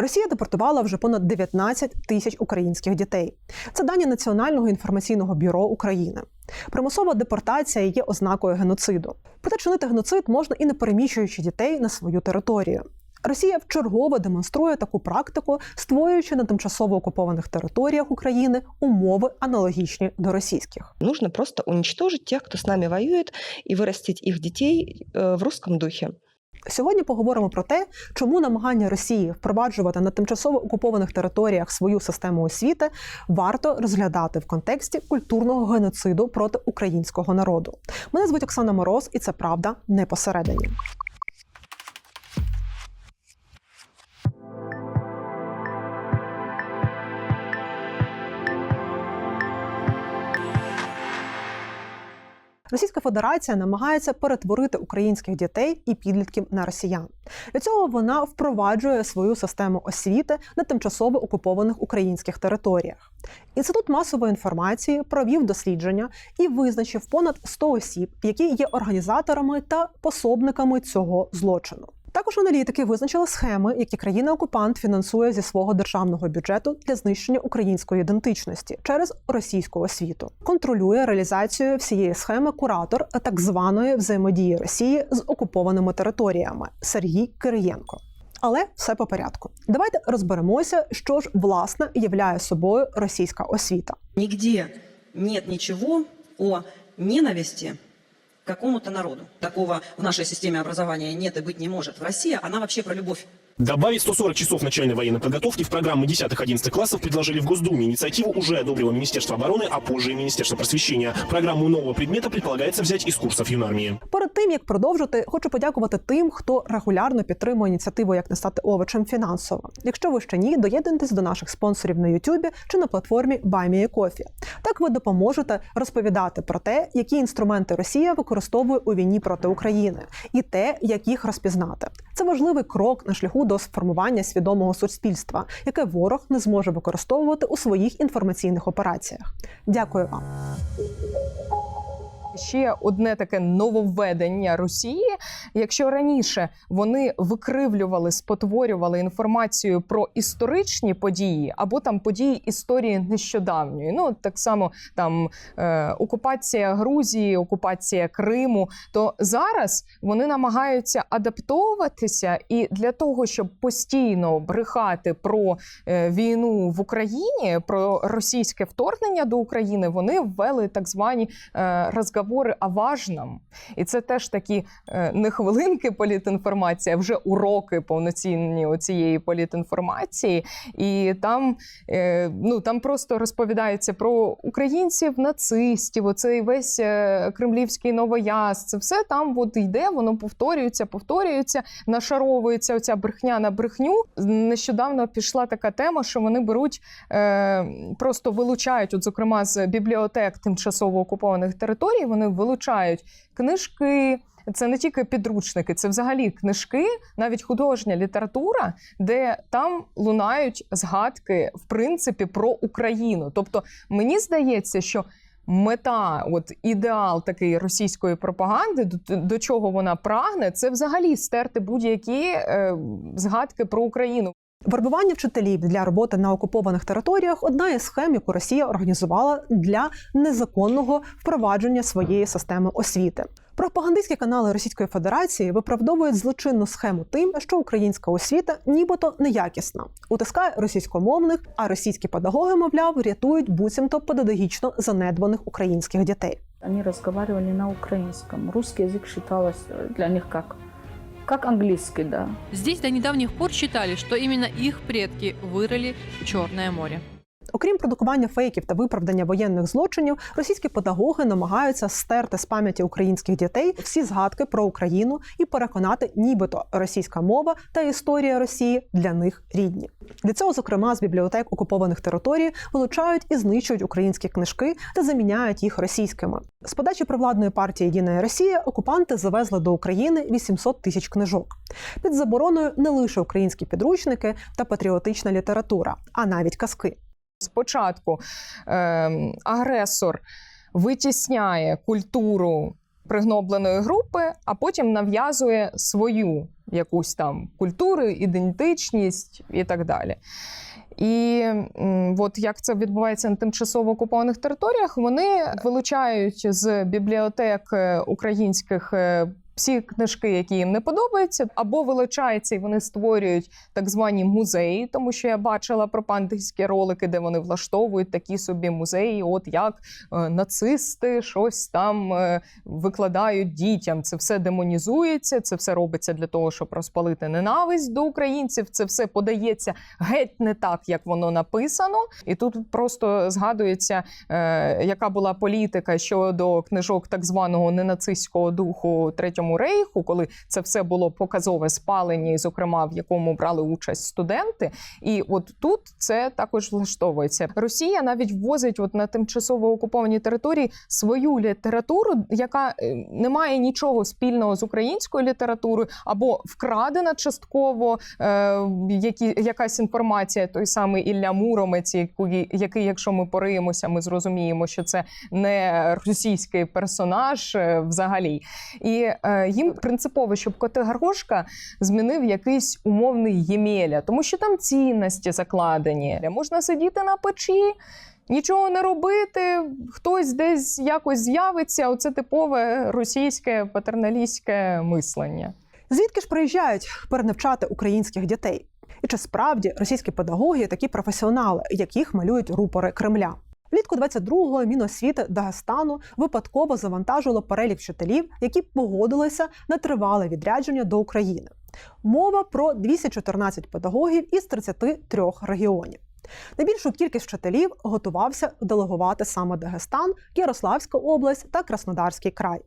Росія депортувала вже понад 19 тисяч українських дітей. Це дані Національного інформаційного бюро України. Примусова депортація є ознакою геноциду. Проте чинити геноцид можна і не переміщуючи дітей на свою територію. Росія вчергове демонструє таку практику, створюючи на тимчасово окупованих територіях України умови аналогічні до російських. Нужно просто уничтожить тех, кто с нами воюет, и вырастить их детей э, в русском духе. Сьогодні поговоримо про те, чому намагання Росії впроваджувати на тимчасово окупованих територіях свою систему освіти варто розглядати в контексті культурного геноциду проти українського народу. Мене звуть Оксана Мороз, і це правда не посередині. Російська Федерація намагається перетворити українських дітей і підлітків на росіян. Для цього вона впроваджує свою систему освіти на тимчасово окупованих українських територіях. Інститут масової інформації провів дослідження і визначив понад 100 осіб, які є організаторами та пособниками цього злочину. Також аналітики визначили схеми, які країна-окупант фінансує зі свого державного бюджету для знищення української ідентичності через російську освіту. Контролює реалізацію всієї схеми куратор так званої взаємодії Росії з окупованими територіями Сергій Кириєнко. Але все по порядку. Давайте розберемося, що ж власне являє собою російська освіта. Нигде нет ничего о ненависти к какому-то народу. Такого в нашей системе образования нет и быть не может. В России она вообще про любовь. Добавить 140 часов начальной военной подготовки в программы 10-11 классов предложили в Госдуме. Инициативу уже одобрило Министерство обороны, а позже и Министерство просвещения. Программу нового предмета предполагается взять из курсов юнармии. Перед тим як продовжити, хочу подякувати тим, хто регулярно підтримує ініціативу як не стати овочем фінансово. Якщо ви ще ні, доєднуйтесь до наших спонсорів на Ютубі чи на платформі BuyMeACoffee. Так ви допоможете розповідати про те, які інструменти Росія використовує у війні проти України, і те, як їх розпізнати. Це важливий крок на шляху до сформування свідомого суспільства, яке ворог не зможе використовувати у своїх інформаційних операціях. Дякую вам. Ще одне таке нововведення Росії. Якщо раніше вони викривлювали, спотворювали інформацію про історичні події або там події історії нещодавньої, ну так само там е, окупація Грузії, окупація Криму, то зараз вони намагаються адаптовуватися і для того, щоб постійно брехати про е, війну в Україні, про російське вторгнення до України, вони ввели так звані е, розговори о важном. І це теж такі е, не хвилинки політінформації, а вже уроки повноцінні цієї політінформації. І там, е, ну, там просто розповідається про українців, нацистів, оцей весь е, кремлівський новояз. Це все там от йде, воно повторюється, повторюється, нашаровується оця брехня на брехню. Нещодавно пішла така тема, що вони беруть, просто вилучають, от, зокрема, з бібліотек тимчасово окупованих територій, вони вилучають книжки. Це не тільки підручники, це взагалі книжки, навіть художня література, де там лунають згадки в принципі про Україну. Тобто мені здається, що мета, от ідеал такий російської пропаганди, до, до чого вона прагне, це взагалі стерти будь-які е, згадки про Україну. Вербування вчителів для роботи на окупованих територіях одна із схем, яку Росія організувала для незаконного впровадження своєї системи освіти. Пропагандистські канали Російської Федерації виправдовують злочинну схему тим, що українська освіта нібито неякісна, утискає російськомовних, а російські педагоги, мовляв, рятують буцімто педагогічно занедбаних українських дітей. Они разговаривали на украинском. Русский язык считалось для них как, как английский, да. Здесь до недавних пор считали, что именно их предки вырыли Черное море. Окрім продукування фейків та виправдання воєнних злочинів, російські педагоги намагаються стерти з пам'яті українських дітей всі згадки про Україну і переконати, нібито російська мова та історія Росії для них рідні. Для цього, зокрема, з бібліотек окупованих територій вилучають і знищують українські книжки та заміняють їх російськими. З подачі провладної партії Єдина Росія окупанти завезли до України 800 тисяч книжок. Під забороною не лише українські підручники та патріотична література, а навіть казки. Спочатку е, агресор витісняє культуру пригнобленої групи, а потім нав'язує свою якусь там культуру, ідентичність і так далі. І от як це відбувається на тимчасово окупованих територіях, вони вилучають з бібліотек е, українських. Всі книжки, які їм не подобаються, або вилучаються, і вони створюють так звані музеї, тому що я бачила пропагандистські ролики, де вони влаштовують такі собі музеї, от як е, нацисти щось там е, викладають дітям. Це все демонізується, це все робиться для того, щоб розпалити ненависть до українців. Це все подається геть не так, як воно написано. І тут просто згадується, е, яка була політика щодо книжок так званого ненацистського духу третьому рейху, коли це все було показове спалення, і зокрема в якому брали участь студенти. І от тут це також влаштовується. Росія навіть ввозить от на тимчасово окуповані території свою літературу, яка е, не має нічого спільного з українською літературою, або вкрадена частково е, які, якась інформація, той самий Ілля Муромець, який, який, якщо ми пориємося, ми зрозуміємо, що це не російський персонаж е, взагалі. І е, їм принципово, щоб Котигорошка змінив якийсь умовний Ємеля, тому що там цінності закладені. Можна сидіти на печі. Нічого не робити, хтось десь якось з'явиться. Оце типове російське патерналістське мислення. Звідки ж приїжджають перенавчати українських дітей? І чи справді російські педагоги такі професіонали, яких малюють рупори Кремля? Влітку 22-го Міносвіти Дагестану випадково завантажило перелік вчителів, які погодилися на тривале відрядження до України. Мова про 214 педагогів із 33 регіонів. Найбільшу кількість вчителів готувався делегувати саме Дагестан, Ярославська область та Краснодарський край.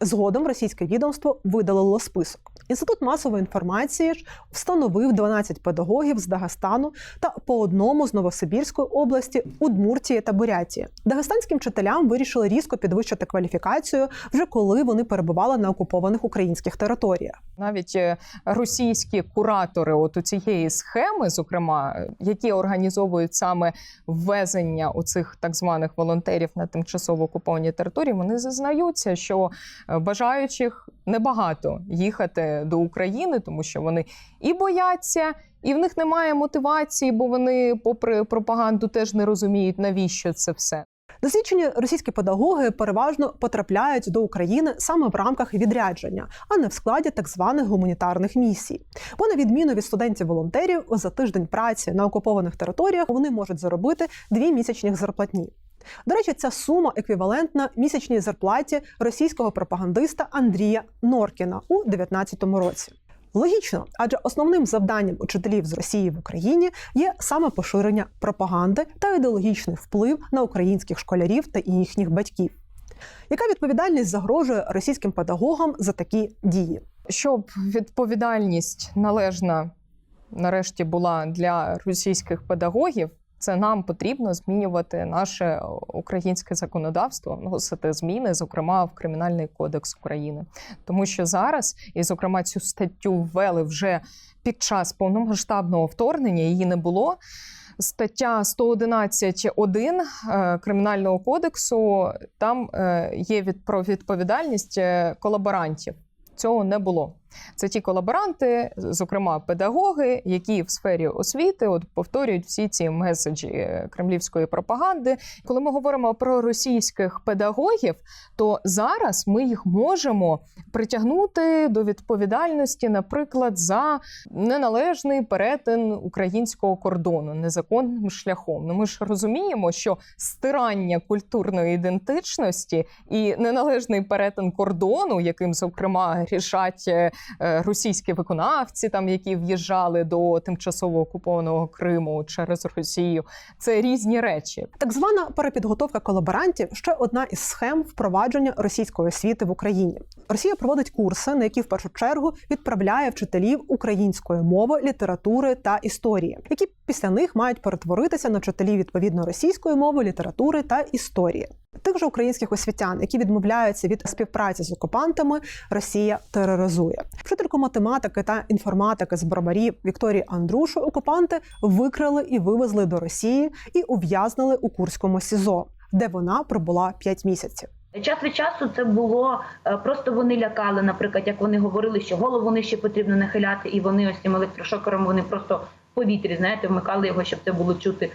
Згодом російське відомство видалило список. Інститут масової інформації ж встановив 12 педагогів з Дагестану та по одному з Новосибірської області, Удмуртії та Бурятії. Дагестанським вчителям вирішили різко підвищити кваліфікацію вже коли вони перебували на окупованих українських територіях. Навіть е, російські куратори от у цієї схеми, зокрема, які організовують саме ввезення оцих так званих волонтерів на тимчасово окуповані території, вони зазнаються, що бажаючих небагато їхати до України, тому що вони і бояться. І в них немає мотивації, бо вони, попри пропаганду, теж не розуміють, навіщо це все. Досвідчені російські педагоги переважно потрапляють до України саме в рамках відрядження, а не в складі так званих гуманітарних місій. Бо, на відміну від студентів-волонтерів, за тиждень праці на окупованих територіях вони можуть заробити дві місячних зарплатні. До речі, ця сума еквівалентна місячній зарплаті російського пропагандиста Андрія Норкіна у 2019 році. Логічно, адже основним завданням учителів з Росії в Україні є саме поширення пропаганди та ідеологічний вплив на українських школярів та їхніх батьків. Яка відповідальність загрожує російським педагогам за такі дії? Щоб відповідальність належна нарешті була для російських педагогів, це нам потрібно змінювати наше українське законодавство, вносити зміни, зокрема в Кримінальний кодекс України, тому що зараз, і зокрема, цю статтю ввели вже під час повномасштабного вторгнення. Її не було. Стаття 111.1 е, Кримінального кодексу там е, є від про відповідальність е, колаборантів. Цього не було. Це ті колаборанти, зокрема педагоги, які в сфері освіти от повторюють всі ці меседжі е, кремлівської пропаганди. Коли ми говоримо про російських педагогів, то зараз ми їх можемо притягнути до відповідальності, наприклад, за неналежний перетин українського кордону незаконним шляхом. Ну ми ж розуміємо, що стирання культурної ідентичності і неналежний перетин кордону, яким зокрема рішать е, російські виконавці, там які в'їжджали до тимчасово окупованого Криму через Росію, це різні речі. Так звана перепідготовка колаборантів ще одна із схем впровадження російської освіти в Україні. Росія проводить курси, на які в першу чергу відправляє вчителів української мови, літератури та історії, які після них мають перетворитися на вчителів відповідно російської мови, літератури та історії. Тих же українських освітян, які відмовляються від співпраці з окупантами, Росія тероризує. Вчительку математики та інформатики з Барбарів Вікторії Андрушу окупанти викрили і вивезли до Росії і ув'язнили у Курському СІЗО, де вона пробула 5 місяців. Час від часу це було е, просто вони лякали, наприклад, як вони говорили, що голову нижче потрібно нахиляти, і вони ось цим електрошокером вони просто в повітрі, знаєте, вмикали його, щоб це було чути.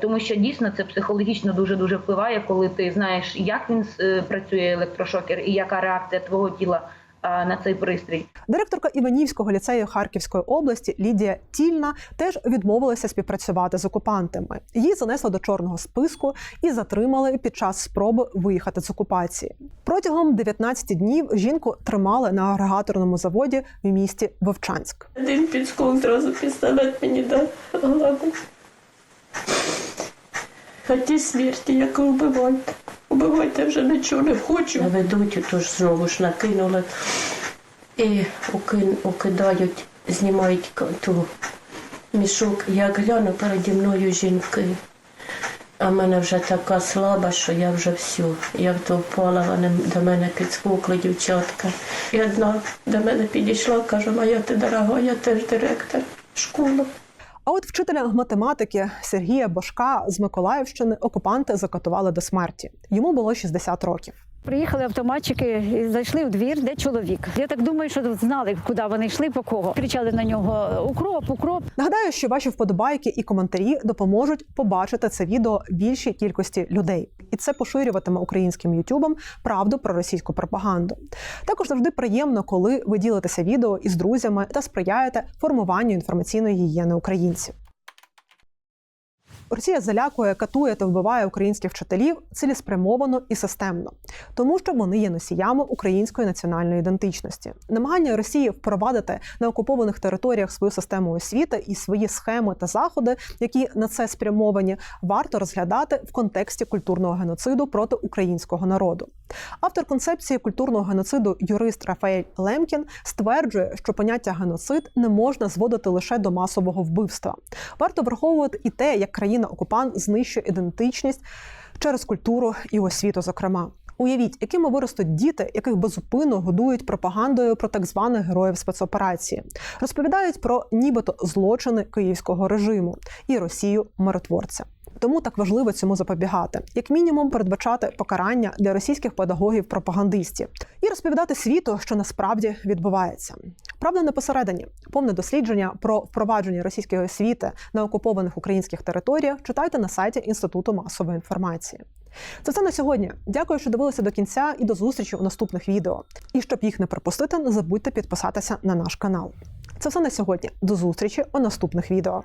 Тому що дійсно це психологічно дуже дуже впливає, коли ти знаєш, як він е, працює електрошокер і яка реакція твого тіла на цей пристрій. Директорка Іванівського ліцею Харківської області Лідія Тільна теж відмовилася співпрацювати з окупантами. Її занесли до чорного списку і затримали під час спроби виїхати з окупації. Протягом 19 днів жінку тримали на агрегаторному заводі в місті Вовчанськ. Один підскок зразу пістолет мені дав голову. Хоті смерті, як вбивайте. Убивайте вже нічого не хочу. Ведуть, тож знову ж накинули і укидають, знімають ту мішок. Як гляну переді мною жінки. А мене вже така слаба, що я вже всю. Я в то впала, вони до мене підскокли, дівчатка. І одна до мене підійшла, каже, моя ти дорога, я теж директор школи. А от вчителя математики Сергія Башка з Миколаївщини окупанти закатували до смерті. Йому було 60 років. Приїхали автоматчики і зайшли в двір, де чоловік. Я так думаю, що знали, куди вони йшли, по кого. Кричали на нього Укроп, укроп. Нагадаю, що ваші вподобайки і коментарі допоможуть побачити це відео більшій кількості людей, і це поширюватиме українським ютубом правду про російську пропаганду. Також завжди приємно, коли ви ділитеся відео із друзями та сприяєте формуванню інформаційної гігієни українців. Росія залякує, катує та вбиває українських вчителів цілеспрямовано і системно, тому що вони є носіями української національної ідентичності. Намагання Росії впровадити на окупованих територіях свою систему освіти і свої схеми та заходи, які на це спрямовані, варто розглядати в контексті культурного геноциду проти українського народу. Автор концепції культурного геноциду, юрист Рафаель Лемкін, стверджує, що поняття геноцид не можна зводити лише до масового вбивства. Варто враховувати і те, як країна-окупант знищує ідентичність через культуру і освіту, зокрема. Уявіть, якими виростуть діти, яких безупинно годують пропагандою про так званих героїв спецоперації, розповідають про нібито злочини київського режиму і Росію миротворця. Тому так важливо цьому запобігати, як мінімум, передбачати покарання для російських педагогів-пропагандистів і розповідати світу, що насправді відбувається. Правда, не посередині повне дослідження про впровадження російської освіти на окупованих українських територіях читайте на сайті Інституту масової інформації. Це все на сьогодні. Дякую, що дивилися до кінця, і до зустрічі у наступних відео. І щоб їх не пропустити, не забудьте підписатися на наш канал. Це все на сьогодні. До зустрічі у наступних відео.